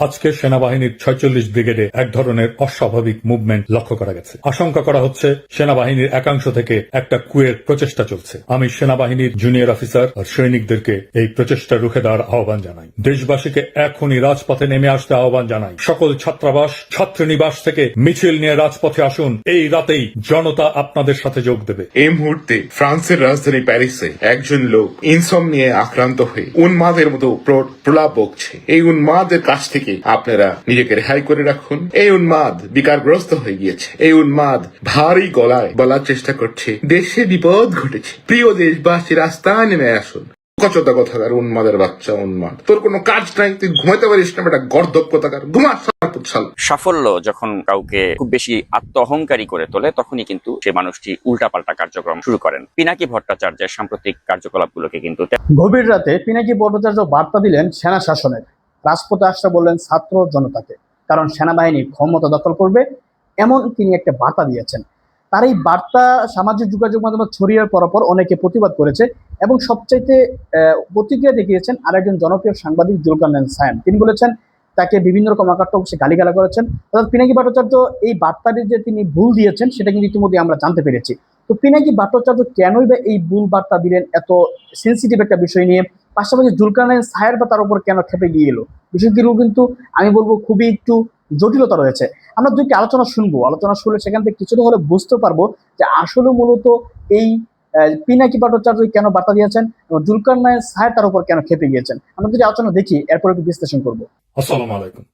আজকে সেনাবাহিনীর ছয়চল্লিশ ব্রিগেডে এক ধরনের অস্বাভাবিক মুভমেন্ট লক্ষ্য করা গেছে। আশঙ্কা করা হচ্ছে সেনাবাহিনীর একাংশ থেকে একটা কুয়ের প্রচেষ্টা চলছে। আমি সেনাবাহিনীর জুনিয়র অফিসার আর সৈনিকদেরকে এই প্রচেষ্টা রুখে দেওয়ার আহ্বান জানাই। দেশবাসীকে এখনই রাজপথে নেমে আসতে আহ্বান জানাই। সকল ছাত্রাবাস, ছাত্রনিবাস থেকে মিছিল নিয়ে রাজপথে আসুন। এই রাতেই জনতা আপনাদের সাথে যোগ দেবে। এই মুহূর্তে ফ্রান্সের রাজধানী প্যারিসে একজন লোক ইনসম নিয়ে আক্রান্ত হয়ে উন্মাদের মতো প্র- প্রলাপ বকছে। এই উন্মাদের কাছ থেকে আপনারা নিজেকে রেহাই করে রাখুন। এই উন্মাদ বিকারগ্রস্ত হয়ে গিয়েছে। এই উন্মাদ ভারী গলায় বলার চেষ্টা করছে। দেশে বিপদ ঘটেছে। প্রিয় দেশবাসী রাস্তায় নেমে আসুন। কচতা কথাকার উন্মাদের বাচ্চা উন্মাদ। তোর কোনো কাজ নাই তুই ঘুমাইতে পারিস না একটা গর্দব কথাকার ঘুমা সাফল্য যখন কাউকে খুব বেশি আত্ম অহংকারী করে তোলে তখনই কিন্তু সে মানুষটি উল্টাপাল্টা কার্যক্রম শুরু করেন। পিনাকি ভট্টাচার্যের সাম্প্রতিক কার্যকলাপগুলোকে কিন্তু গভীর রাতে পিনাকি ভট্টাচার্য বার্তা দিলেন সেনা শাসনের। রাজপথে আসতে বললেন ছাত্র জনতাকে, কারণ সেনাবাহিনী ক্ষমতা দখল করবে, এমন তিনি একটা বার্তা দিয়েছেন। তার এই বার্তা সামাজিক যোগাযোগ মাধ্যমে ছড়িয়ে পরপর অনেকে প্রতিবাদ করেছে এবং সবচাইতে প্রতিক্রিয়া দেখিয়েছেন আরেকজন জনপ্রিয় সাংবাদিক জুলকারনাইন সায়েম। তিনি বলেছেন, তাকে বিভিন্ন রকম আকারটা সে গালিগালা করেছেন। অর্থাৎ পিনাকি ভট্টাচার্য এই বার্তাটি যে তিনি ভুল দিয়েছেন, সেটা কিন্তু ইতিমধ্যে আমরা জানতে পেরেছি। তো পিনাকি ভট্টাচার্য কেনই বা এই ভুল বার্তা দিলেন এত সেন্সিটিভ একটা বিষয় নিয়ে? পাশাপাশি জুলকারনাইন সায়ের বা তার উপর কেন খেপে গিয়ে এলো? বিষয়গুলো কিন্তু, আমি বলব, খুবই একটু জটিলতা রয়েছে। আমরা দুইটি আলোচনা শুনব। আলোচনা শুনলে সেখান থেকে কিছুটা হলে বুঝতে পারব যে আসলে মূলত এই পিনাকি ভট্টাচার্য কেন বার্তা দিয়েছেন এবং জুলকারনাইন সায়ের তার উপর কেন খেপে গিয়েছেন? আমরা যদি আলোচনা দেখি, এরপর একটু বিশ্লেষণ করব। আসসালামু আলাইকুম।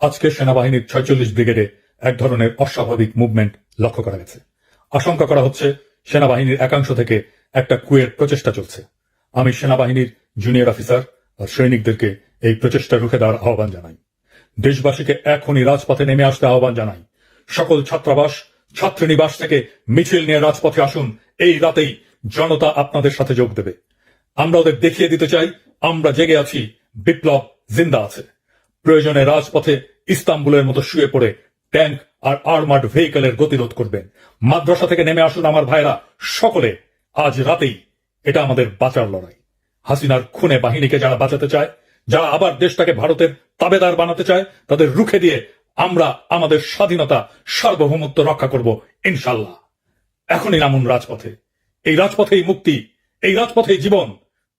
আজকে সেনাবাহিনীর ছয়চল্লিশ ব্রিগেডে এক ধরনের অস্বাভাবিক মুভমেন্ট লক্ষ্য করা গেছে। আশঙ্কা করা হচ্ছে, সেনাবাহিনীর একাংশ থেকে একটা কুয়ের প্রচেষ্টা চলছে। আমি সেনাবাহিনীর জুনিয়র অফিসার আর সৈনিকদেরকে এই প্রচেষ্টা রুখে দেওয়ার আহ্বান জানাই। দেশবাসীকে এখনই রাজপথে নেমে আসতে আহ্বান জানাই। সকল ছাত্রাবাস, ছাত্রনিবাস থেকে মিছিল নিয়ে রাজপথে আসুন। এই রাতেই জনতা আপনাদের সাথে যোগ দেবে। আমরা ওদের দেখিয়ে দিতে চাই, আমরা জেগে আছি, বিপ্লব জিন্দা আছে। প্রয়োজনে রাজপথে ইস্তাম্বুলের মতো শুয়ে পড়ে ট্যাঙ্ক আর আর্মার্ড ভেহিকেলের গতিরোধ করবেন। মাদ্রাসা থেকে নেমে আসুন আমার ভাইরা, সকলে। আজ রাতেই এটা আমাদের বাঁচার লড়াই। হাসিনার খুনে বাহিনীকে যারা বাঁচাতে চায়, যারা আবার দেশটাকে ভারতের তাবেদার বানাতে চায়, তাদের রুখে দিয়ে আমরা আমাদের স্বাধীনতা, সার্বভৌমত্ব রক্ষা করব ইনশাল্লাহ এখনই নামুন রাজপথে। এই রাজপথেই মুক্তি, এই রাজপথেই জীবন।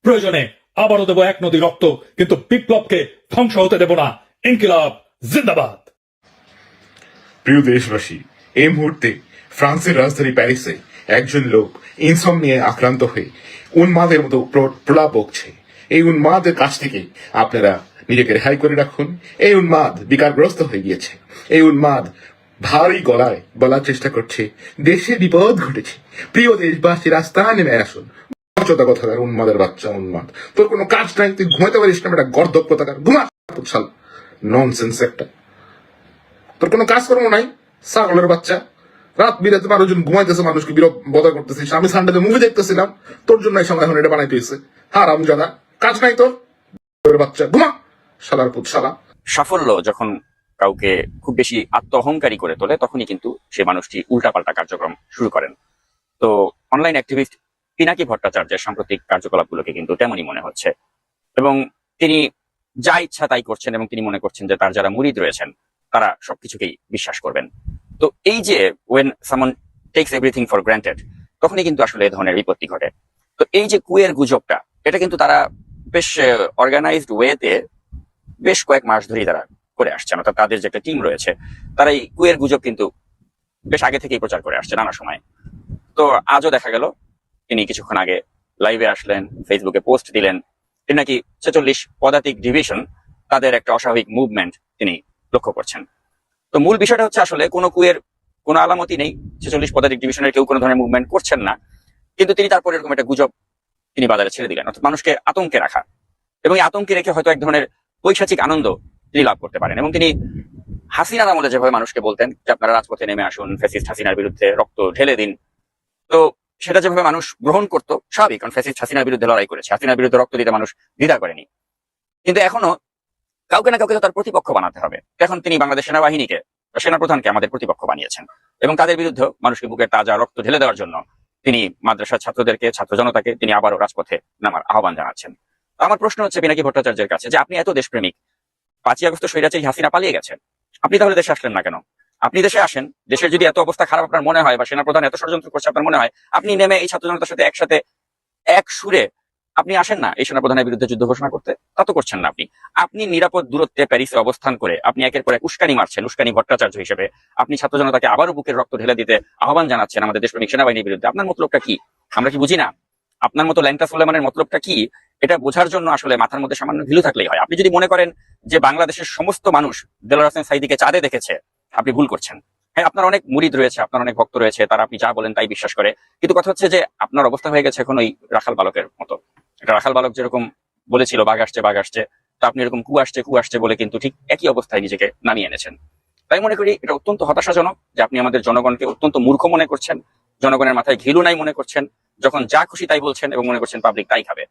প্রয়োজনে আবারও দেব এক নদী রক্ত, কিন্তু বিপ্লবকে ধ্বংস হতে দেব না। ইনকিলাব, জিন্দাবাদ। প্রিয় দেশবাসী, এই মুহূর্তে ফ্রান্সের রাজধানী প্যারিসে একজন লোক ইনসম নিয়ে আক্রান্ত হয়ে উন্মাদের মতো প্র- প্রলাপ বকছে। এই উন্মাদের কাছ থেকে আপনারা নিজেকে রেহাই করে রাখুন। এই উন্মাদ বিকারগ্রস্ত হয়ে গিয়েছে। এই উন্মাদ ভারী গলায় বলার চেষ্টা করছে, দেশে বিপদ ঘটেছে। প্রিয় দেশবাসী, রাস্তায় নেমে আসুন। চোদা কথাকার উন্মাদের বাচ্চা, উন্মাদ। তোর কোনো কাজ নাই, তুই ঘুমাইতে পারিস না একটা গর্দব কথাকার। ঘুমা ননসেন্স একটা। তোর কোনো কাজকর্ম নাই, ছাগলের বাচ্চা। রাত বিরাতে মানুষজন ঘুমাইতেছে, মানুষকে বিরোধ বদা করতেছিস আমি সানডেতে মুভি দেখতেছিলাম, তোর জন্য এই সময় এখন এটা বানাইতে হয়েছে হ্যাঁ রামজাদা কাজ নাই তোর। বাচ্চা, ঘুমা। শালার পুত, শালা। সাফল্য যখন কাউকে খুব বেশি আত্ম অহংকারী করে তোলে, তখনই কিন্তু সে মানুষটি উল্টাপাল্টা কার্যক্রম শুরু করেন। তো অনলাইন অ্যাক্টিভিস্ট পিনাকি ভট্টাচার্যের সাম্প্রতিক কার্যকলাপগুলোকে কিন্তু তেমনই মনে হচ্ছে। এবং তিনি যা ইচ্ছা তাই করছেন এবং তিনি মনে করছেন যে তার যারা মুরিদ রয়েছেন, তারা সবকিছুকেই বিশ্বাস করবেন। তো এই যে ওয়েন সামন টেক্স এভরিথিং ফর গ্রান্টেড তখনই কিন্তু আসলে এ ধরনের বিপত্তি ঘটে। তো এই যে কুয়ের গুজবটা, এটা কিন্তু তারা বেশ অর্গানাইজড ওয়েতে বেশ কয়েক মাস ধরেই তারা করে আসছেন, অর্থাৎ তাদের যে একটা টিম রয়েছে, তারা এই কুয়ের গুজব কিন্তু বেশ আগে থেকেই প্রচার করে আসছে নানা সময়। তো আজও দেখা গেল, তিনি কিছুক্ষণ আগে লাইভে আসলেন ফেসবুকে পোস্ট দিলেন, তিনি নাকি ছেচল্লিশ পদাতিক ডিভিশন তাদের একটা অস্বাভাবিক মুভমেন্ট তিনি লক্ষ্য করছেন। তো মূল বিষয়টা হচ্ছে আসলে কোনো কুয়ের কোনো আলামতি নেই। ছেচল্লিশ পদাতিক ডিভিশনের কেউ কোনো ধরনের মুভমেন্ট করছেন না। কিন্তু তিনি তারপর এরকম একটা গুজব তিনি বাজারে ছেড়ে দিলেন, অর্থাৎ মানুষকে আতঙ্কে রাখা এবং এই আতঙ্কে রেখে হয়তো এক ধরনের পৈশাচিক আনন্দ তিনি লাভ করতে পারেন এবং তিনি হাসিনার আমলে যেভাবে মানুষকে বলতেন যে আপনারা রাজপথে নেমে আসুন ফ্যাসিস্ট হাসিনার বিরুদ্ধে রক্ত ঢেলে দিন। তো সেটা যেভাবে মানুষ গ্রহণ করতো, স্বাভাবিক, কারণ ফ্যাসিস্ট হাসিনার বিরুদ্ধে লড়াই করেছে। হাসিনার বিরুদ্ধে রক্ত দিতে মানুষ দ্বিধা করেনি। কিন্তু এখনও কাউকে না কাউকে তার প্রতিপক্ষ বানাতে হবে। এখন তিনি বাংলাদেশ সেনাবাহিনীকে, সেনাপ্রধানকে আমাদের প্রতিপক্ষ বানিয়েছেন। এবং তাদের বিরুদ্ধে মানুষকে বুকের তাজা রক্ত ঢেলে দেওয়ার জন্য তিনি মাদ্রাসার ছাত্রদেরকে, ছাত্র জনতাকে তিনি আবারও রাজপথে নামার আহ্বান জানাচ্ছেন। আমার প্রশ্ন হচ্ছে পিনাকি ভট্টাচার্যের কাছে যে আপনি এত দেশপ্রেমিক, পাঁচই আগস্ট স্বৈরাচারী হাসিনা পালিয়ে গেছেন। আপনি তাহলে দেশে আসলেন না কেন? আপনি দেশে আসেন, দেশের যদি এত অবস্থা খারাপ আপনার মনে হয় বা সেনাপ্রধান এত ষড়যন্ত্র করছে আপনার মনে হয়, আপনি নেমে এই ছাত্র জনতার সাথে একসাথে এক সুরে আপনি আসেন না এই সেনাপ্রধানের বিরুদ্ধে যুদ্ধ ঘোষণা করতে, তা তো করছেন না আপনি। আপনি নিরাপদ দূরত্বে প্যারিসে অবস্থান করে আপনি একের পর উস্কানি মারছেন, উস্কানি ভট্টাচার্য হিসেবে। আপনি ছাত্র জনতাকে আবারও বুকের রক্ত ঢেলে দিতে আহ্বান জানাচ্ছেন আমাদের দেশপ্রেমিক সেনাবাহিনীর বিরুদ্ধে। আপনার মতলবটা কি? আমরা কি বুঝি না? আপনার মতো ল্যাংটা সোলেমানের মতলবটা কি? এটা বোঝার জন্য আসলে মাথার মধ্যে সামান্য ভিলু থাকলেই হয়। আপনি যদি মনে করেন যে বাংলাদেশের সমস্ত মানুষ দেলোয়ার হোসেন সাইদিকে চাঁদে দেখেছে, আপনি ভুল করছেন। হ্যাঁ আপনার অনেক মুরিদ রয়েছে, আপনার অনেক ভক্ত রয়েছে, তারা আপনি যা বলেন তাই বিশ্বাস করে। কিন্তু কথা হচ্ছে যে আপনার অবস্থা হয়ে গেছে এখন ওই রাখাল বালকের মতো। একটা রাখাল বালক যেরকম বলেছিল, বাঘ আসছে বাঘ আসছে। তা আপনি এরকম কু আসছে কু আসছে বলে কিন্তু ঠিক একই অবস্থায় নিজেকে নামিয়ে এনেছেন। তাই মনে করি এটা অত্যন্ত হতাশাজনক যে আপনি আমাদের জনগণকে অত্যন্ত মূর্খ মনে করছেন, জনগণের মাথায় ঘিলু নাই মনে করছেন, যখন যা খুশি তাই বলছেন এবং মনে করছেন পাবলিক তাই খাবে।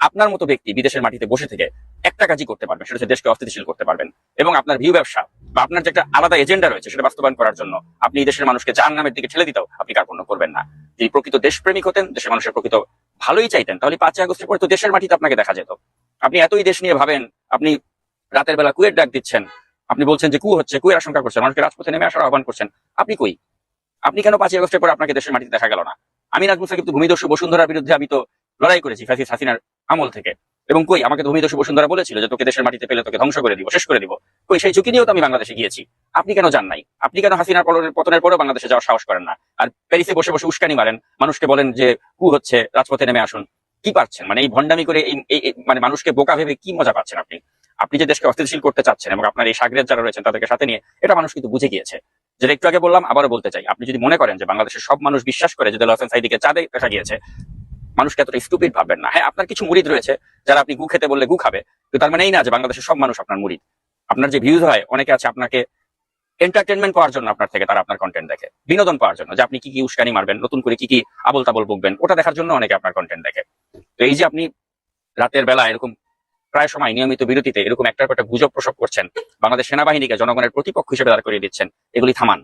আপনার মতো ব্যক্তি বিদেশের মাটিতে বসে থেকে একটা কাজই করতে পারবেন, সেটা হচ্ছে দেশকে অস্থিতিশীল করতে পারবেন। এবং আপনার ভিউ ব্যবসা বা আপনার যে একটা আলাদা এজেন্ডা রয়েছে সেটা বাস্তবায়ন করার জন্য আপনি দেশের মানুষকে যার নামের দিকে ঠেলে দিতেও আপনি কার্পণ্য করবেন না। যদি প্রকৃত দেশপ্রেমিক হতেন, দেশের মানুষের প্রকৃত ভালোই চাইতেন। তাহলে পাঁচই আগস্টের পরে তো দেশের মাটিতে আপনাকে দেখা যেত। আপনি এতই দেশ নিয়ে ভাবেন, আপনি রাতের বেলা কুয়ের ডাক দিচ্ছেন, আপনি বলছেন যে কু হচ্ছে, কুয়ের আশঙ্কা করছেন, মানুষকে রাজপথে নেমে আসার আহ্বান করছেন। আপনি কই? আপনি কেন পাঁচই আগস্টের পর আপনাকে দেশের মাটিতে দেখা গেল না? আমি নাজমুল সাকিব তো ভূমিদস্যু বসুন্ধরার বিরুদ্ধে আমি তো লড়াই করেছি ফ্যাসিস হাসিনার আমল থেকে। এবং কই, আমাকে তো ভূমিদস্যু বসুন্ধরা বলেছিল যে তোকে দেশের মাটিতে পেলে তোকে ধ্বংস করে দিব, শেষ করে দিব। কই, সেই ঝুঁকি নিয়েও তো আমি বাংলাদেশে গিয়েছি। আপনি কেন যান নাই? আপনি কেন হাসিনার পতনের- পরেও বাংলাদেশে যাওয়ার সাহস করেন না? আর প্যারিসে বসে বসে উস্কানি মারেন, মানুষকে বলেন যে, কু হচ্ছে, রাজপথে নেমে আসুন। কি পাচ্ছেন মানে এই ভণ্ডামি করে এই মানে মানুষকে বোকা ভেবে কি মজা পাচ্ছেন আপনি? আপনি যে দেশকে অস্থিতিশীল করতে চাচ্ছেন এবং আপনার এই সাগরের যারা রয়েছেন তাদেরকে সাথে নিয়ে, এটা মানুষ কিন্তু বুঝে গিয়েছে। যেটা একটু আগে বললাম, আবারও বলতে চাই। আপনি যদি মনে করেন যে বাংলাদেশের সব মানুষ বিশ্বাস করে যে দেলোয়ার সাইদিকে চাঁদে দেখা গিয়েছে মানুষকে এতটা স্টুপিড ভাববেন না। হ্যাঁ আপনার কিছু মুরিদ রয়েছে, যারা আপনি গু খেতে বললে গু খাবে তো তার মানে এই না যে বাংলাদেশের সব মানুষ আপনার মুরিদ। আপনার যে ভিউজ হয়, অনেকে আছে আপনাকে এন্টারটেনমেন্ট করার জন্য আপনার থেকে, তারা আপনার কন্টেন্ট দেখে। বিনোদন পাওয়ার জন্য, যে আপনি কি কি উস্কানি মারবেন, নতুন করে কি কি আবল তাবল বকবেন, ওটা দেখার জন্য অনেকে আপনার কন্টেন্ট দেখে। তো এই যে আপনি রাতের বেলা এরকম প্রায় সময় নিয়মিত বিরতিতে এরকম একটার পর একটা গুজব প্রসব করছেন, বাংলাদেশ সেনাবাহিনীকে জনগণের প্রতিপক্ষ হিসেবে দাঁড় করিয়ে দিচ্ছেন, এগুলি থামান।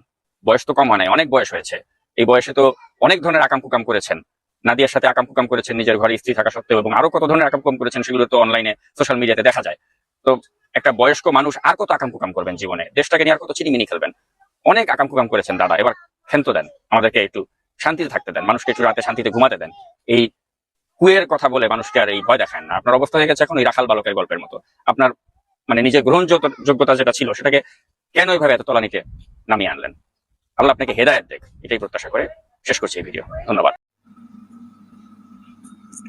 বয়স তো কম হয় অনেক বয়স হয়েছে। এই বয়সে তো অনেক ধরনের আকাম কুকাম করেছেন। নাদিয়ার সাথে আকাম কুকাম করেছেন, নিজের ঘরে স্ত্রী থাকা সত্ত্বেও এবং আরও কত ধরনের আকাম কুকাম করেছেন সেগুলো তো অনলাইনে সোশ্যাল মিডিয়াতে দেখা যায়। তো একটা বয়স্ক মানুষ আর কত আকাম কুকাম করবেন জীবনে? দেশটাকে নিয়ে আর কত চিনি চিনিমিনি খেলবেন? অনেক আকাম কুকাম করেছেন দাদা, এবার ক্ষান্ত দেন, আমাদেরকে একটু শান্তিতে থাকতে দেন, মানুষকে একটু রাতে শান্তিতে ঘুমাতে দেন। এই কুয়ের কথা বলে মানুষকে আর এই ভয় দেখান না। আপনার অবস্থা হয়ে গেছে এখন ওই রাখাল বালকের গল্পের মতো। আপনার মানে নিজের গ্রহণযোগ্যতা যেটা ছিল সেটাকে কেন ওইভাবে এত তলানিতে নামিয়ে আনলেন? আল্লাহ আপনাকে হেদায়ত দেখ, এটাই প্রত্যাশা করে শেষ করছি এই ভিডিও ধন্যবাদ।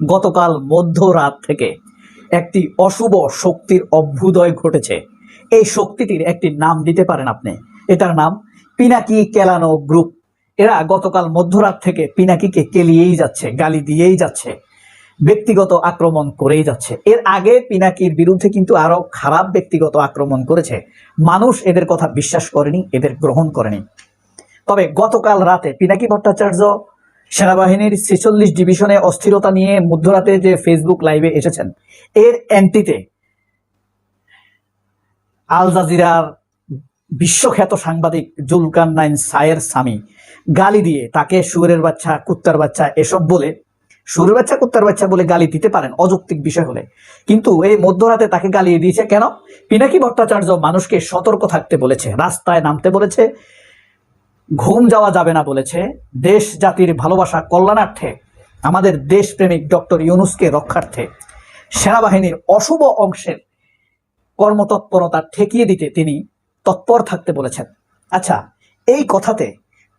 গতকাল মধ্যরাত থেকে একটি অশুভ শক্তির অভ্যুদয় ঘটেছে। এই শক্তিটির একটি নাম দিতে পারেন আপনি। এটার নাম পিনাকি কেলানো গ্রুপ। এরা গতকাল মধ্যরাত থেকে পিনাকিকে কেলিয়েই যাচ্ছে, গালি দিয়েই যাচ্ছে, ব্যক্তিগত আক্রমণ করেই যাচ্ছে। এর আগে পিনাকির বিরুদ্ধে কিন্তু আরও খারাপ ব্যক্তিগত আক্রমণ করেছে। মানুষ এদের কথা বিশ্বাস করেনি, এদের গ্রহণ করেনি। তবে গতকাল রাতে পিনাকি ভট্টাচার্য সেনাবাহিনীর ছেচল্লিশ ডিভিশনে অস্থিরতা নিয়ে মধ্যরাতে যে ফেসবুক লাইভে এসেছেন, এর অ্যান্টিতে আল জাজিরার বিশ্বখ্যাত সাংবাদিক জুলকান নাইন সায়ের স্বামী গালি দিয়ে তাকে সুরের বাচ্চা, কুত্তার বাচ্চা এসব বলে সুরের বাচ্চা, কুত্তার বাচ্চা বলে গালি দিতে পারেন, অযৌক্তিক বিষয় হলে। কিন্তু এই মধ্যরাতে তাকে গালিয়ে দিয়েছে কেন? পিনাকি ভট্টাচার্য মানুষকে সতর্ক থাকতে বলেছে, রাস্তায় নামতে বলেছে ঘুম যাওয়া যাবে না বলেছে। দেশ জাতির ভালোবাসা কল্যাণার্থে আমাদের দেশপ্রেমিক ডক্টর ইউনুসকে রক্ষার্থে সেনাবাহিনীর অশুভ অংশের কর্মতৎপরতা ঠেকিয়ে দিতে তিনি তৎপর থাকতে বলেছেন। আচ্ছা এই কথাতে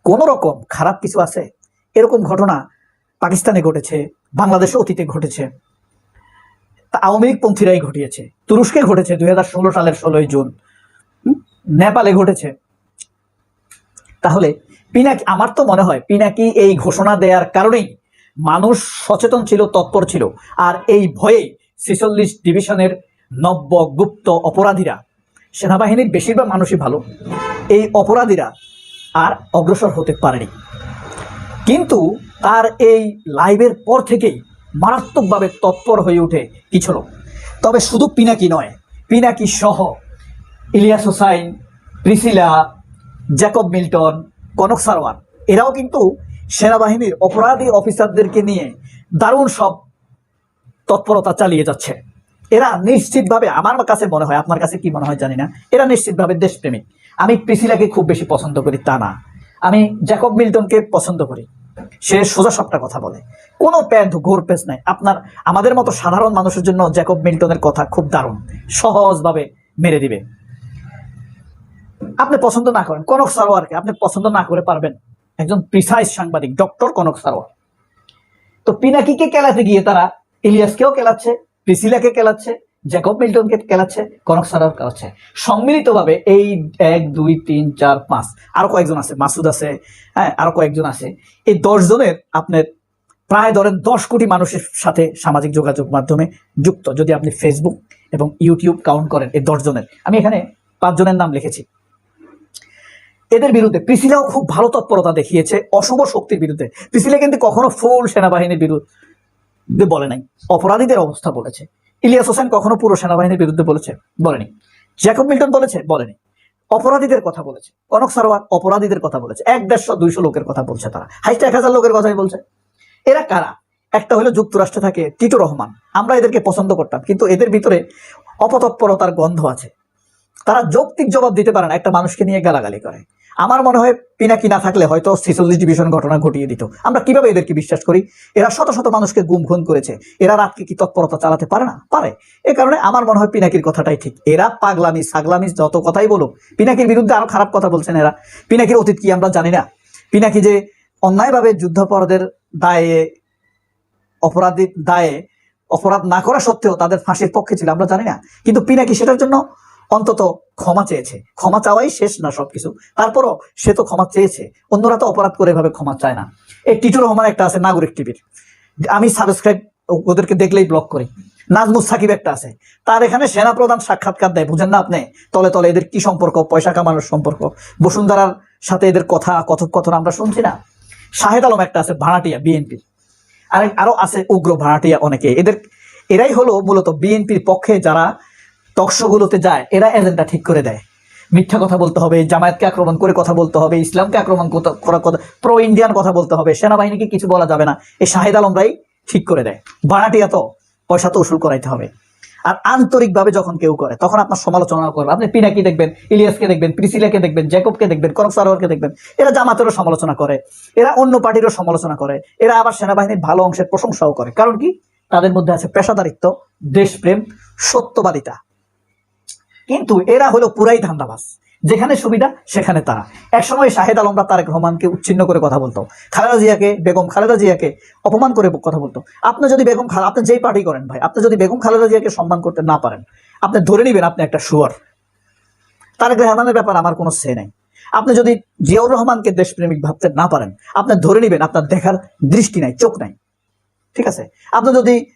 কোনো রকম খারাপ কিছু আছে? এরকম ঘটনা পাকিস্তানে ঘটেছে, বাংলাদেশে অতীতে ঘটেছে। তা আওয়ামী পন্থীরাই ঘটিয়েছে। তুরস্কে ঘটেছে দুই হাজার ষোলো সালের ষোলোই জুন। নেপালে ঘটেছে। তাহলে পিনাকি, আমার তো মনে হয় পিনাকি এই ঘোষণা দেওয়ার কারণেই মানুষ সচেতন ছিল, তৎপর ছিল। আর এই ভয়ে ছেচল্লিশ ডিভিশনের নব্য গুপ্ত অপরাধীরা, সেনাবাহিনীর বেশিরভাগ মানুষই ভালো, এই অপরাধীরা আর অগ্রসর হতে পারেনি। কিন্তু তার এই লাইভের পর থেকেই মারাত্মকভাবে তৎপর হয়ে ওঠে কিছু লোক। তবে শুধু পিনাকি নয়, পিনাকি সহ Ilias Hossain, Priscilla Jacob Milton, Konok Sarwar এরাও কিন্তু সেনাবাহিনীর অপরাধী অফিসারদেরকে নিয়ে দারুণ সব তৎপরতা চালিয়ে যাচ্ছে। এরা নিশ্চিতভাবে, আমার কাছে মনে হয়, আপনার কাছে কি মনে হয় জানি না, এরা নিশ্চিতভাবে দেশপ্রেমিক। আমি প্রিসিলাকে খুব বেশি পছন্দ করি তা না। আমি জ্যাকব মিল্টনকে পছন্দ করি। সে সোজা সবটা কথা বলে। কোনো প্যান্ট, ঘোর পেস নাই। আপনার, আমাদের মতো সাধারণ মানুষের জন্য জ্যাকব মিল্টনের কথা খুব দারুণ। সহজভাবে মেরে দিবে। আপনি পছন্দ না করেন, কনক সারোয়ারকে আপনি পছন্দ না করে পারবেন। একজন প্রিসাইজ সাংবাদিক ডক্টর কনক সারোয়ার। তো পিনাকিকে কেলাতে গিয়ে তারা ইলিয়াসকেও কেলাচ্ছে, প্রিসিলাকে কেলাচ্ছে, জ্যাকব মিল্টনকে কেলাচ্ছে, কনক সারোয়ার কেলাচ্ছে। সম্মিলিতভাবে এই এক, দুই, তিন, চার, পাঁচ, আরও কয়েকজন আছে, মাসুদ আছে হ্যাঁ আরও কয়েকজন আছে। এই জনের আপনার প্রায় ধরেন দশ কোটি মানুষের সাথে সামাজিক যোগাযোগ মাধ্যমে যুক্ত। যদি আপনি ফেসবুক এবং ইউটিউব কাউন্ট করেন এই জনের। আমি এখানে পাঁচজনের নাম লিখেছি। এদের বিরুদ্ধে প্রিসিলাও খুব ভালো তৎপরতা দেখিয়েছে, অশুভ শক্তির বিরুদ্ধে। প্রিসিলা কিন্তু কখনো ফুল সেনাবাহিনীর বিরুদ্ধে বলে নাই, অপরাধীদের অবস্থা বলেছে। ইলিয়াস হোসেন কখনো পুরো সেনাবাহিনীর বিরুদ্ধে বলেছে, বলেনি। জ্যাকব মিল্টন বলেছে, বলেনি। অপরাধীদের কথা বলেছে। কনক সারোয়ার অপরাধীদের কথা বলেছে। এক দেড়শো, দুইশো লোকের কথা বলছে তারা। হাইস্ট এক হাজার লোকের কথাই বলছে। এরা কারা? একটা হলো যুক্তরাষ্ট্রে থাকে টিটু রহমান। আমরা এদেরকে পছন্দ করতাম, কিন্তু এদের ভিতরে অপতৎপরতার গন্ধ আছে। তারা যৌক্তিক জবাব দিতে পারে না, একটা মানুষকে নিয়ে গালাগালি করে। আমার মনে হয় পিনাকি না থাকলে হয়তো ছেচল্লিশ ডিভিশন ঘটনা ঘটিয়ে দিত। আমরা কীভাবে এদেরকে বিশ্বাস করি? এরা শত শত মানুষকে গুম খুন করেছে। এরা রাতকে কি তৎপরতা চালাতে পারে না? পারে। এ কারণে আমার মনে হয় পিনাকির কথাটাই ঠিক। এরা পাগলামি, সাগলামি যত কথাই বলুক, পিনাকির বিরুদ্ধে আরও খারাপ কথা বলছেন এরা। পিনাকির অতীত কি আমরা জানি না? পিনাকি যে অন্যায়ভাবে যুদ্ধাপরাধের দায়ে অপরাধী দায়ে অপরাধ না করা সত্ত্বেও তাদের ফাঁসির পক্ষে ছিল, আমরা জানি না। কিন্তু পিনাকি সেটার জন্য অন্তত ক্ষমা চেয়েছে। ক্ষমা চাওয়াই শেষ না সবকিছু। তারপরও সে তো ক্ষমা চেয়েছে। অন্যরা তো অপরাধ করে এভাবে ক্ষমা চায় না। এই টিটু রহমান একটা আছে, নাগরিক টিভির। আমি সাবস্ক্রাইব ওদেরকে দেখলেই ব্লক করি। নাজমুস সাকিব একটা আছে। তার এখানে সেনাপ্রধান সাক্ষাৎকার দেয়। বুঝেন না আপনি? তলে তলে এদের কি সম্পর্ক? পয়সা কামানোর সম্পর্ক। বসুন্ধরার সাথে এদের কথা কথোপকথন আমরা শুনছি না? শাহেদ আলম একটা আছে, ভাড়াটিয়া বিএনপি আর আরও আছে উগ্র ভাড়াটিয়া অনেকে। এদের এরাই হলো মূলত বিএনপির পক্ষে যারা টকশোগুলোতে যায়, এরা এজেন্ডা ঠিক করে দেয়। মিথ্যা কথা বলতে হবে, জামায়াতকে আক্রমণ করে কথা বলতে হবে, ইসলামকে আক্রমণ করার কথা প্রো ইন্ডিয়ান কথা বলতে হবে, সেনাবাহিনীকে কিছু বলা যাবে না। এই শাহিদ আলমরাই ঠিক করে দেয়। ভাড়াটিয়া তো পয়সা তো উসুল করাইতে হবে। আর আন্তরিকভাবে যখন কেউ করে, তখন আপনার সমালোচনা করবে। আপনি পিনাকি দেখবেন, ইলিয়াসকে দেখবেন, প্রিসিলাকে দেখবেন, জ্যাকবকে দেখবেন করক সারোয়ারকে দেখবেন। এরা জামাতেরও সমালোচনা করে, এরা অন্য পার্টিরও সমালোচনা করে, এরা আবার সেনাবাহিনীর ভালো অংশের প্রশংসাও করে। কারণ কি? তাদের মধ্যে আছে পেশাদারিত্ব, দেশপ্রেম, সত্যবাদিতা। কিন্তু এরা হলো পুরাই ধান্দাবাজ। যেখানে সুবিধা, সেখানে তারা। একসময় শাহেদ আলমরা তারেক রহমানকে উচ্ছিন্ন করে কথা বলতো। খালেদা জিয়াকে, বেগম খালেদা জিয়াকে অপমান করে কথা বলতো। আপনি যদি বেগম খাল আপনি যেই পার্টি করেন ভাই, আপনি যদি বেগম খালেদা জিয়াকে সম্মান করতে না পারেন, আপনি ধরে নেবেন আপনি একটা শুয়ার। তারেক রহমানের ব্যাপার আমার কোনো সে নাই। আপনি যদি জিয়াউর রহমানকে দেশপ্রেমিক ভাবতে না পারেন, আপনি ধরে নেবেন আপনার দেখার দৃষ্টি নাই, চোখ নাই। ঠিক আছে? আপনি যদি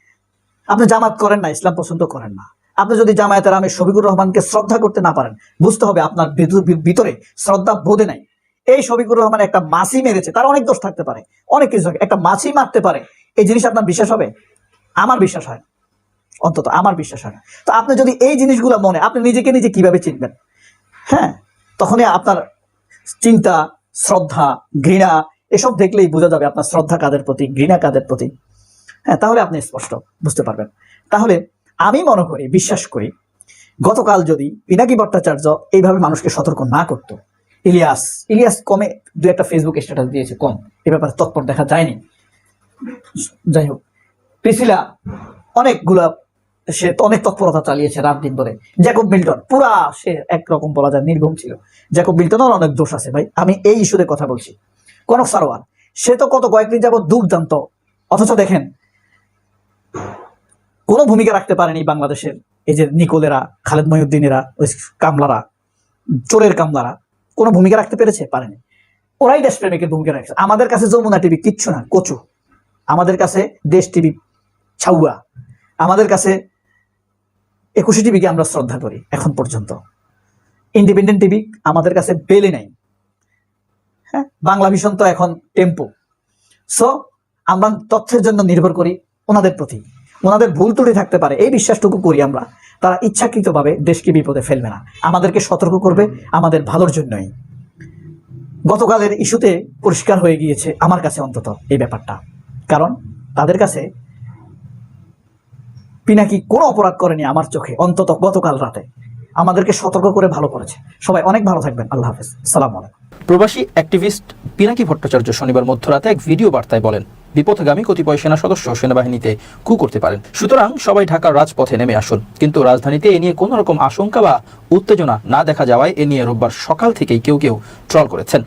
আপনি জামাত করেন না, ইসলাম পছন্দ করেন না। আপনি যদি জামায়াতের আমি শফিকুর রহমানকে শ্রদ্ধা করতে না পারেন, বুঝতে হবে আপনার ভিতরে শ্রদ্ধা বোধে নাই। এই শফিকুর রহমান একটা মাছি মেরেছে, তার অনেক দোষ থাকতে পারে, অনেক কিছু। একটা মাছি মারতে পারে। এই জিনিস আপনার বিশ্বাস হবে? আমার বিশ্বাস হয় অন্তত আমার বিশ্বাস হয় তো আপনি যদি এই জিনিসগুলো মনে, আপনি নিজেকে নিজে কীভাবে চিনবেন? হ্যাঁ তখনই আপনার চিন্তা, শ্রদ্ধা, ঘৃণা, এসব দেখলেই বোঝা যাবে আপনার শ্রদ্ধা কাদের প্রতি, ঘৃণা কাদের প্রতি। হ্যাঁ তাহলে আপনি স্পষ্ট, বুঝতে পারবেন। তাহলে আমি মনে করি, বিশ্বাস করি, গতকাল যদি পিনাকি ভট্টাচার্য এইভাবে মানুষকে সতর্ক না করত, ইলিয়াস ইলিয়াস কমে দু একটা ফেসবুক স্ট্যাটাস দিয়েছে, কম। এ ব্যাপারে তৎপর দেখা যায়নি। যাই হোক, প্রিসিলা অনেকগুলা, সে অনেক তৎপরতা চালিয়েছে রাত দিন ধরে। জ্যাকব মিল্টন পুরা সে একরকম বলা যায়, নির্ভম ছিল। জ্যাকব মিল্টনের অনেক দোষ আছে ভাই, আমি এই ইস্যুতে কথা বলছি। কনক সারোয়ার সে তো কত কয়েকদিন যাবত দুর্দান্ত, অথচ দেখেন কোনো ভূমিকা রাখতে পারেনি বাংলাদেশের এই যে নিকোলেরা, খালেদ মহিউদ্দিনেরা, ওই কামলারা, চোরের কামলারা, কোনো ভূমিকা রাখতে পেরেছে? পারেনি। ওরাই দেশপ্রেমিকের ভূমিকা রাখছে। আমাদের কাছে যমুনা টিভি কিচ্ছু না, কচু। আমাদের কাছে দেশ টিভি ছাউয়া। আমাদের কাছে একুশে টিভিকে আমরা শ্রদ্ধা করি, এখন পর্যন্ত। ইন্ডিপেন্ডেন্ট টিভি আমাদের কাছে বেলে নাই। হ্যাঁ বাংলা মিশন তো এখন টেম্পো। সো আমরা তথ্যের জন্য নির্ভর করি ওনাদের প্রতি। ওনাদের ভুল ত্রুটি থাকতে পারে, এই বিশ্বাসটুকু করি আমরা। তারা ইচ্ছাকৃতভাবে দেশকে বিপদে ফেলবে না। আমাদেরকে সতর্ক করবে, আমাদের ভালোর জন্যই। গতকালের ইস্যুতে পরিষ্কার হয়ে গিয়েছে আমার কাছে অন্তত এই ব্যাপারটা। কারণ তাদের কাছে পিনাকি কোনো অপরাধ করেনি আমার চোখে অন্তত গতকাল রাতে। আমাদেরকে সতর্ক করে ভালো করেছে। সবাই অনেক ভালো থাকবেন। আল্লাহ হাফেজ। সালাম আলাইকুম। প্রবাসী অ্যাক্টিভিস্ট পিনাকি ভট্টাচার্য শনিবার মধ্যরাতে এক ভিডিও বার্তায় বলেন বিপথগামী কতিপয় সেনা সদস্য সেনাবাহিনীতে কু করতে পারেন। সুতরাং সবাই ঢাকার রাজপথে নেমে আসুন। কিন্তু রাজধানীতে এ নিয়ে কোনো রকম আশঙ্কা বা উত্তেজনা না দেখা যাওয়ায় এ নিয়ে রোববার সকাল থেকেই কেউ কেউ ট্রল করেছেন।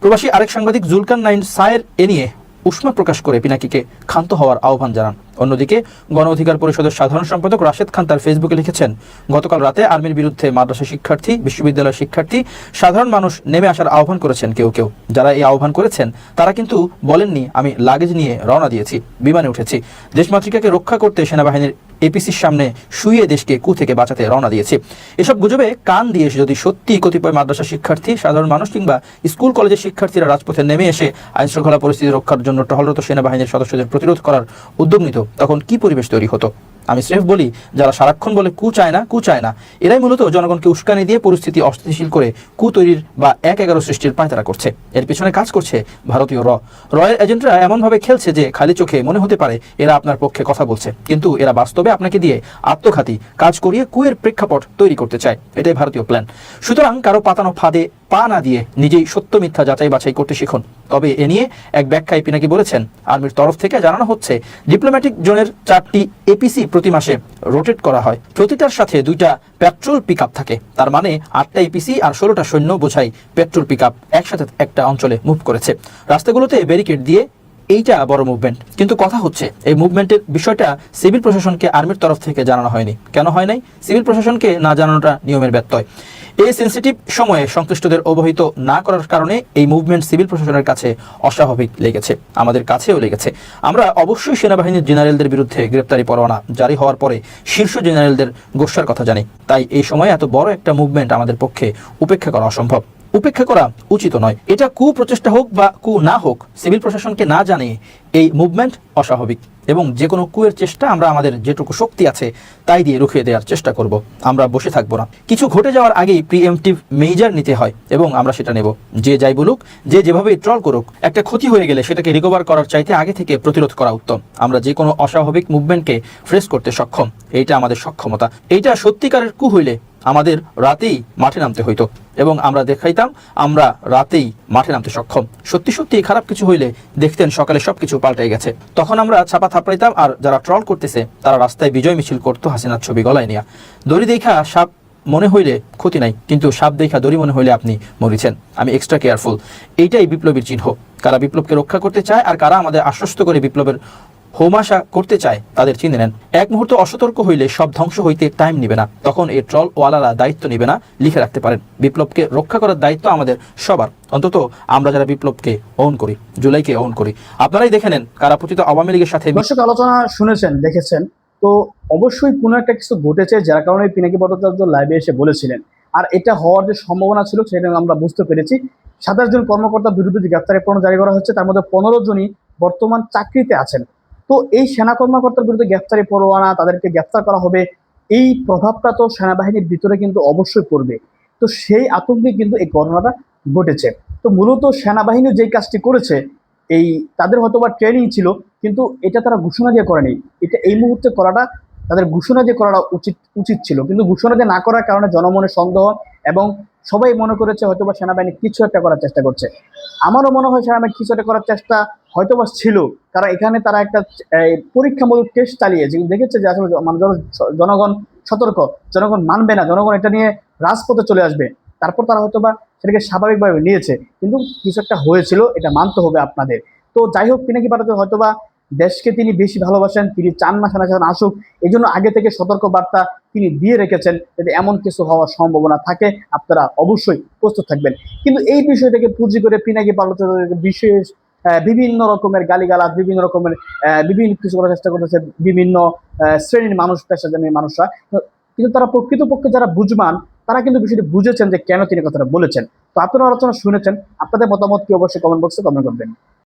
প্রবাসী আরেক সাংবাদিক জুলকান নাইন সায়ের এ নিয়ে উষ্মা প্রকাশ করে পিনাকিকে ক্ষান্ত হওয়ার আহ্বান জানান। অন্যদিকে গণ অধিকার পরিষদের সাধারণ সম্পাদক রাশেদ খান তার ফেসবুকে লিখেছেন, গতকাল রাতে আর্মির বিরুদ্ধে মাদ্রাসা শিক্ষার্থী, বিশ্ববিদ্যালয়ের শিক্ষার্থী সাধারণ মানুষ নেমে আসার আহ্বান করেছেন কেউ কেউ। যারা এই আহ্বান করেছেন, তারা কিন্তু বলেননি, আমি লাগেজ নিয়ে রওনা দিয়েছি, বিমানে উঠেছি। দেশমাতৃকাকে রক্ষা করতে সেনাবাহিনীর এপিসির সামনে শুয়ে দেশকে কু থেকে বাঁচাতে রওনা দিয়েছি। এসব গুজবে কান দিয়ে যদি সত্যি কতিপয় মাদ্রাসা শিক্ষার্থী, সাধারণ মানুষ কিংবা স্কুল কলেজের শিক্ষার্থীরা রাজপথে নেমে এসে আইন শৃঙ্খলা পরিস্থিতি রক্ষার জন্য টহলরত সেনাবাহিনীর সদস্যদের প্রতিরোধ করার উদ্যোগ নিত তখন কি পরিবেশ তৈরি হতো? আমি স্রেফ বলি, যারা সারাক্ষণ বলে কু চায় না, কু চায় না। এরাই মূলত জনগণকে উস্কানি দিয়ে পরিস্থিতি অস্থিতিশীল করে কু তৈরির বা এক এগারো সৃষ্টির পায়তারা করছে। এর পিছনে কাজ করছে ভারতীয় র। রয়ের এজেন্টরা এমনভাবে খেলছে যে খালি চোখে মনে হতে পারে এরা আপনার পক্ষে কথা বলছে। কিন্তু এরা বাস্তবে আপনাকে দিয়ে আত্মঘাতী কাজ করিয়ে কুয়ের প্রেক্ষাপট তৈরি করতে চায়। এটাই ভারতীয় প্ল্যান সুতরাং কারও পাতানো ফাঁদে পা না দিয়ে নিজেই সত্য মিথ্যা যাচাই বাছাই করতে শিখুন। তবে এ নিয়ে এক ব্যাখ্যায় পিনাকি বলেছেন, আর্মির তরফ থেকে জানানো হচ্ছে ডিপ্লোম্যাটিক জোনের চারটি এপিসি প্রতি মাসে রোটেট করা হয়। প্রতিটার সাথে দুইটা পেট্রোল পিক থাকে। তার মানে আটটা ইপিসি আর ষোলোটা সৈন্য বোঝাই পেট্রোল পিক একসাথে একটা অঞ্চলে মুভ করেছে। রাস্তাগুলোতে ব্যারিকেড দিয়ে এইটা বড় মুভমেন্ট কিন্তু কথা হচ্ছে, এই মুভমেন্টের বিষয়টা সিভিল প্রশাসনকে আর্মির তরফ থেকে জানানো হয়নি। কেন হয় নাই? সিভিল প্রশাসনকে না জানানোটা নিয়মের ব্যত্যয়। এই সেন্সিটিভ সময়ে সংশ্লিষ্টদের অবহিত না করার কারণে এই মুভমেন্ট সিভিল প্রশাসনের কাছে অস্বাভাবিক লেগেছে, আমাদের কাছেও লেগেছে। আমরা অবশ্যই সেনাবাহিনীর জেনারেলদের বিরুদ্ধে গ্রেপ্তারি পরোয়ানা জারি হওয়ার পরে শীর্ষ জেনারেলদের গোসার কথা জানি। তাই এই সময় এত বড় একটা মুভমেন্ট আমাদের পক্ষে উপেক্ষা করা অসম্ভব। উপেক্ষা করা উচিত নয়। এটা কু প্রচেষ্টা হোক বা কু না হোক, সিভিল প্রশাসনকে না জানিয়ে এই মুভমেন্ট অস্বাভাবিক এবং যে কোনো কুয়ের চেষ্টা আমরা আমাদের যেটুকু শক্তি আছে তাই দিয়ে রুখিয়ে দেওয়ার চেষ্টা করব। আমরা বসে থাকব না। কিছু ঘটে যাওয়ার আগেই প্রিএমটিভ মেজার নিতে হয় এবং আমরা সেটা নেব। যে যাই বলুক, যে যেভাবে ট্রল করুক, একটা ক্ষতি হয়ে গেলে সেটাকে রিকভার করার চাইতে আগে থেকে প্রতিরোধ করা উত্তম। আমরা যে কোনো অস্বাভাবিক মুভমেন্টকে ফ্রেস করতে সক্ষম, এইটা আমাদের সক্ষমতা। এইটা সত্যিকারের কু হইলে আমাদের রাতেই মাঠে নামতে হইতো এবং আমরা দেখাইতাম, আমরা রাতেই মাঠে নামতে সক্ষম। সত্যি সত্যি খারাপ কিছু হইলে দেখতেন সকালে সবকিছু পাল্টে গেছে। তখন আমরা ছাপা থাপড়াইতাম আর যারা ট্রল করতেছে, তারা রাস্তায় বিজয় মিছিল করতো হাসিনার ছবি গলায় নিয়া। দড়ি দেখা সাপ মনে হইলে ক্ষতি নাই, কিন্তু সাপ দেখা দড়ি মনে হইলে আপনি মরিছেন। আমি এক্সট্রা কেয়ারফুল এইটাই বিপ্লবীর চিহ্ন। কারা বিপ্লবকে রক্ষা করতে চায় আর কারা আমাদের আশ্বস্ত করে বিপ্লবের হোমাশা করতে চায়, তাদের চিনে নেন। এক মুহূর্ত অসতর্ক হইলে সব ধ্বংস হইতে টাইম নিবে না। তখন এই ট্রল ওয়ালারা দায়িত্ব নিবে না, লিখে রাখতে পারেন। বিপ্লবকে রক্ষা করার দায়িত্ব আমাদের সবার। অন্তত আমরা যারা বিপ্লবকে ওন করি, জুলাইকে ওন করি। আপনারাই দেখে নেন কারা পতিত আওয়ামী লীগের সাথে দর্শক, আলোচনা শুনেছেন, দেখেছেন। তো অবশ্যই কোনো একটা কিছু ঘটেছে যার কারণে পিনাকি ভট্টাচার্য লাইভে এসে বলেছিলেন। আর এটা হওয়ার যে সম্ভাবনা ছিল সেটা আমরা বুঝতে পেরেছি। সাতাশ জন কর্মকর্তার বিরুদ্ধে যে গ্রেপ্তারি পরোয়ানা জারি করা হচ্ছে। তার মধ্যে পনেরো জনই বর্তমান চাকরিতে আছেন। তো এই সেনা কর্মকর্তার বিরুদ্ধে গ্রেপ্তারি পরোয়ানা, তাদেরকে গ্রেপ্তার করা হবে, এই প্রভাবটা তো সেনাবাহিনীর ভিতরে কিন্তু অবশ্যই পড়বে। তো সেই আতঙ্কে কিন্তু এই ঘটনাটা ঘটেছে। তো মূলত সেনাবাহিনী যেই কাজটি করেছে, এই তাদের হয়তো বা ট্রেনিং ছিল, কিন্তু এটা তারা ঘোষণা দিয়ে করেনি। এটা এই মুহূর্তে করাটা, তাদের ঘোষণা দিয়ে করাটা উচিত উচিত ছিল। কিন্তু ঘোষণা দিয়ে না করার কারণে জনমনে সন্দেহ এবং সবাই মনে করেছে হয়তো বা সেনাবাহিনী কিছু একটা করার চেষ্টা করছে। আমারও মনে হয় সেনাবাহিনী কিছু একটা করার চেষ্টা হয়তো বা ছিল, কারণ এখানে তারা একটা পরীক্ষামূলক টেস্ট চালিয়ে যে দেখেছে যে আসলে মানে জনগণ সতর্ক, জনগণ মানবে না, জনগণ এটা নিয়ে রাজপথে চলে আসবে। তারপর তারা হয়তো বা সেটাকে স্বাভাবিকভাবে নিয়েছে। কিন্তু কিছু একটা হয়েছিল, এটা মানতে হবে আপনাদের। তো যাই হোক, পিনাকি পাঠাতে হয়তো বা দেশকে তিনি বেশি ভালোবাসেন, তিনি চান না সেনা শাসন আসুক, এই জন্য আগে থেকে সতর্ক বার্তা তিনি দিয়ে রেখেছেন যদি এমন কিছু হওয়ার সম্ভাবনা থাকে, আপনারা অবশ্যই প্রস্তুত থাকবেন। কিন্তু এই বিষয়টাকে পুঁজি করে পিনাকি পাঠাতে বিশেষ বিভিন্ন রকমের গালিগালাজ, বিভিন্ন রকমের বিভিন্ন কিছু করার চেষ্টা করতেছে বিভিন্ন শ্রেণির মানুষ, পেশাজীবী মানুষরা কিন্তু তারা প্রকৃতপক্ষে যারা বুঝবান, তারা কিন্তু বিষয়টি বুঝেছেন যে কেন তিনি কথাটা বলেছেন। তো আপনারা আলোচনা শুনেছেন, আপনাদের মতামত কি অবশ্যই কমেন্ট বক্সে কমেন্ট করবেন।